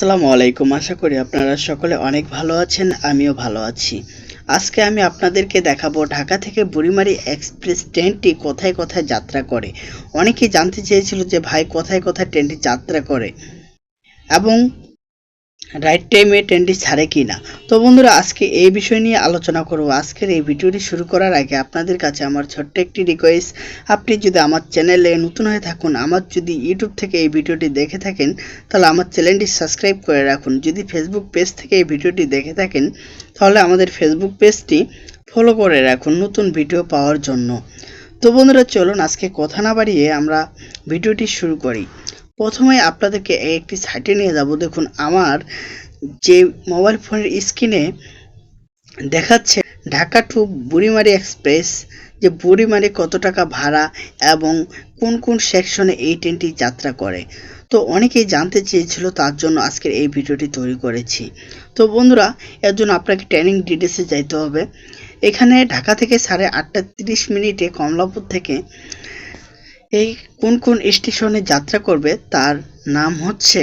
আসসালামু আলাইকুম। আশা করি আপনারা সকলে অনেক ভালো আছেন, আমিও ভালো আছি। আজকে আমি আপনাদেরকে দেখাবো ঢাকা থেকে বুড়িমারি এক্সপ্রেস ট্রেনটি কোথায় কোথায় যাত্রা করে। অনেকেই জানতে চেয়েছিল যে ভাই কোথায় কোথায় ট্রেনটি যাত্রা করে। এবং রাইট টাইমে ট্রেনটি ছাড়ে কি না তো বন্ধুরা, আজকে এই বিষয় নিয়ে আলোচনা করব। আজকের এই ভিডিওটি শুরু করার আগে আপনাদের কাছে আমার ছোট্ট একটি রিকোয়েস্ট আপনি যদি আমার চ্যানেলে নতুন হয়ে থাকুন, আমার যদি ইউটিউব থেকে এই ভিডিওটি দেখে থাকেন, তাহলে আমার চ্যানেলটি সাবস্ক্রাইব করে রাখুন। যদি ফেসবুক পেজ থেকে এই ভিডিওটি দেখে থাকেন, তাহলে আমাদের ফেসবুক পেজটি ফলো করে রাখুন নতুন ভিডিও পাওয়ার জন্য। তো বন্ধুরা, চলুন আজকে কথা না বাড়িয়ে আমরা ভিডিওটি শুরু করি। প্রথমে আপনাদেরকে একটি সাইটে নিয়ে যাব। দেখুন, আমার যে মোবাইল ফোনের স্ক্রিনে দেখাচ্ছে ঢাকা টু বুড়িমারি এক্সপ্রেস, যে বুড়িমারি কত টাকা ভাড়া এবং কোন কোন সেকশনে এই ট্রেনটি যাত্রা করে। তো অনেকেই জানতে চেয়েছিল, তার জন্য আজকের এই ভিডিওটি তৈরি করেছি। তো বন্ধুরা, এর জন্য আপনাকে ট্রেনিং ডিটেলসে যাইতে হবে। এখানে ঢাকা থেকে সাড়ে আটটা তিরিশ মিনিটে কমলাপুর থেকে এই কোন কোন স্টেশনে যাত্রা করবে তার নাম হচ্ছে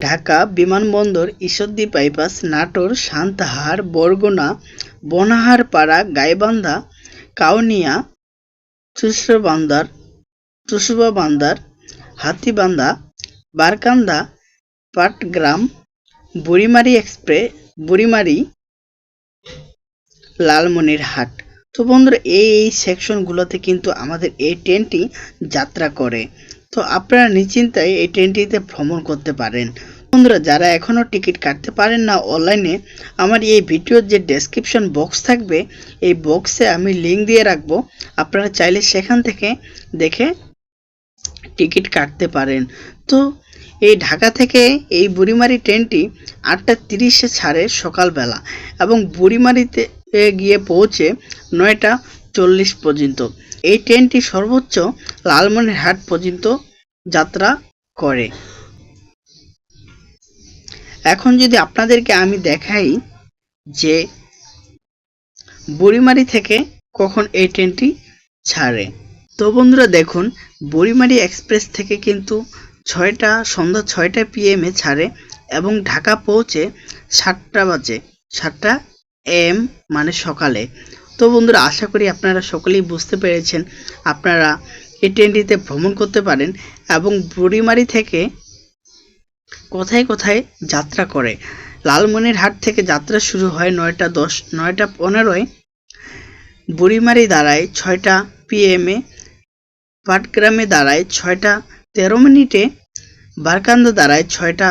ঢাকা বিমানবন্দর ঈশ্বরদী বাইপাস, নাটোর, সান্তাহার, বরগুনা, বনাহারপাড়া, গাইবান্ধা, কাউনিয়া চুষবান্দার চুষবান্দার হাতিবান্ধা, বারকান্দা, পাটগ্রাম, বুড়িমারি এক্সপ্রেস বুড়িমারি, লালমনিরহাট। তো বন্ধুরা, এই এই সেকশনগুলোতে কিন্তু আমাদের এই ট্রেনটি যাত্রা করে। তো আপনারা নিশ্চিন্তায় এই ট্রেনটিতে ভ্রমণ করতে পারেন। বন্ধুরা, যারা এখনও টিকিট কাটতে পারেন না অনলাইনে আমার এই ভিডিওর যে ডেসক্রিপশন বক্স থাকবে, এই বক্সে আমি লিঙ্ক দিয়ে রাখব। আপনারা চাইলে সেখান থেকে দেখে টিকিট কাটতে পারেন। তো এই ঢাকা থেকে এই বুড়িমারি ট্রেনটি আটটা তিরিশে ছাড়ে সকালবেলা এবং বুড়িমারিতে গিয়ে পৌঁছে নয়টা চল্লিশ পর্যন্ত। এই ট্রেনটি সর্বোচ্চ লালমনিরহাট পর্যন্ত যাত্রা করে। এখন যদি আপনাদেরকে আমি দেখাই যে বুড়িমারি থেকে কখন এই ট্রেনটি ছাড়ে। তো বন্ধুরা দেখুন, বুড়িমারি এক্সপ্রেস থেকে কিন্তু ছয়টা, সন্ধ্যা ছয়টা পিএমে ছাড়ে এবং ঢাকা পৌঁছে সাতটা বাজে, সাতটা এম মানে সকালে। তো বন্ধুরা, আশা করি আপনারা সকলেই বুঝতে পেরেছেন। আপনারা এই ট্রেনটিতে ভ্রমণ করতে পারেন এবং বুড়িমারি থেকে কোথায় কোথায় যাত্রা করে। লালমনিরহাট থেকে যাত্রা শুরু হয় নয়টা দশ, নয়টা পনেরোয়। বুড়িমারি দাঁড়ায় ছয়টা পিএমে পাটগ্রামে দাঁড়ায় ছয়টা তেরো মিনিটে। বারকান্দা দাঁড়ায় ছয়টা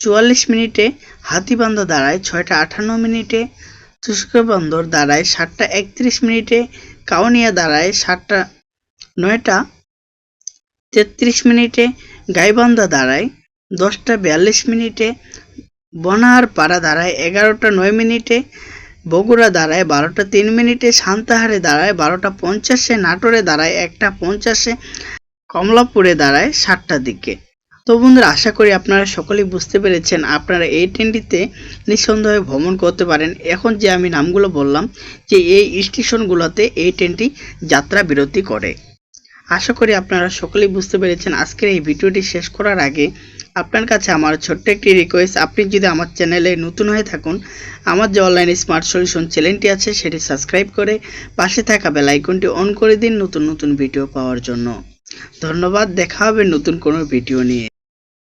চুয়াল্লিশ মিনিটে হাতিবান্ধা দাঁড়ায়, ছয়টা আটান্ন মিনিটে বন্দর দাঁড়ায়, সাতটা একত্রিশ মিনিটে কাউনিয়া দাঁড়ায়, সাতটা নয়টা তেত্রিশ মিনিটে গাইবান্ধা দাঁড়ায়, দশটা বিয়াল্লিশ মিনিটে বনাহার পাড়া দাঁড়ায়, এগারোটা নয় মিনিটে বগুড়া দাঁড়ায়, বারোটা তিন মিনিটে সান্তাহারে দাঁড়ায়, বারোটা পঞ্চাশে নাটোরে দাঁড়ায়, একটা পঞ্চাশে কমলাপুরে দাঁড়ায় সাতটার দিকে। তো বন্ধুরা, আশা করি আপনারা সকলেই বুঝতে পেরেছেন, আপনারা এই ট্রেনটিতে নিঃসন্দেহে ভ্রমণ করতে পারেন। এখন যে আমি নামগুলো বললাম, যে এই স্টেশনগুলোতে এই ট্রেনটি যাত্রা বিরতি করে। আশা করি আপনারা সকলেই বুঝতে পেরেছেন, আজকের এই ভিডিওটি শেষ করার আগে আপনার কাছে আমার ছোট্ট একটি রিকোয়েস্ট আপনি যদি আমার চ্যানেলে নতুন হয়ে থাকুন, আমার যে অনলাইন স্মার্ট সলিউশন চ্যানেলটি আছে, সেটি সাবস্ক্রাইব করে পাশে থাকা বেল আইকনটি অন করে দিন নতুন নতুন ভিডিও পাওয়ার জন্য। ধন্যবাদ, দেখা হবে নতুন কোনো ভিডিও নিয়ে।